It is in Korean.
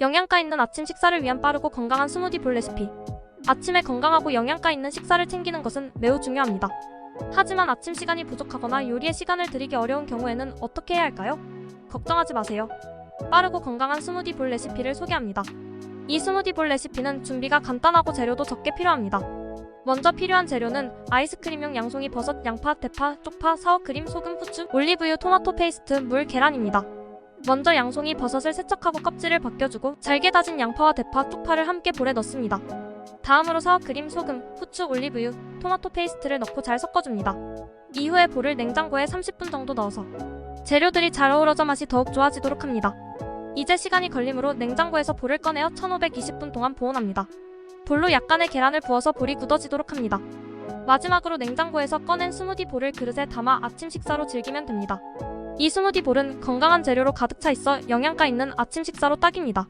영양가 있는 아침 식사를 위한 빠르고 건강한 스무디 볼 레시피. 아침에 건강하고 영양가 있는 식사를 챙기는 것은 매우 중요합니다. 하지만 아침 시간이 부족하거나 요리에 시간을 들이기 어려운 경우에는 어떻게 해야 할까요? 걱정하지 마세요. 빠르고 건강한 스무디 볼 레시피를 소개합니다. 이 스무디 볼 레시피는 준비가 간단하고 재료도 적게 필요합니다. 먼저 필요한 재료는 아이스크림용 양송이 버섯, 양파, 대파, 쪽파, 사워크림, 소금, 후추, 올리브유, 토마토 페이스트, 물, 계란입니다. 먼저 양송이 버섯을 세척하고 껍질을 벗겨주고 잘게 다진 양파와 대파, 쪽파를 함께 볼에 넣습니다. 다음으로 사워크림, 소금, 후추, 올리브유, 토마토 페이스트를 넣고 잘 섞어줍니다. 이후에 볼을 냉장고에 30분 정도 넣어서 재료들이 잘 어우러져 맛이 더욱 좋아지도록 합니다. 이제 시간이 걸리므로 냉장고에서 볼을 꺼내어 1520분 동안 보온합니다. 볼로 약간의 계란을 부어서 볼이 굳어지도록 합니다. 마지막으로 냉장고에서 꺼낸 스무디 볼을 그릇에 담아 아침 식사로 즐기면 됩니다. 이 스무디 볼은 건강한 재료로 가득 차 있어 영양가 있는 아침 식사로 딱입니다.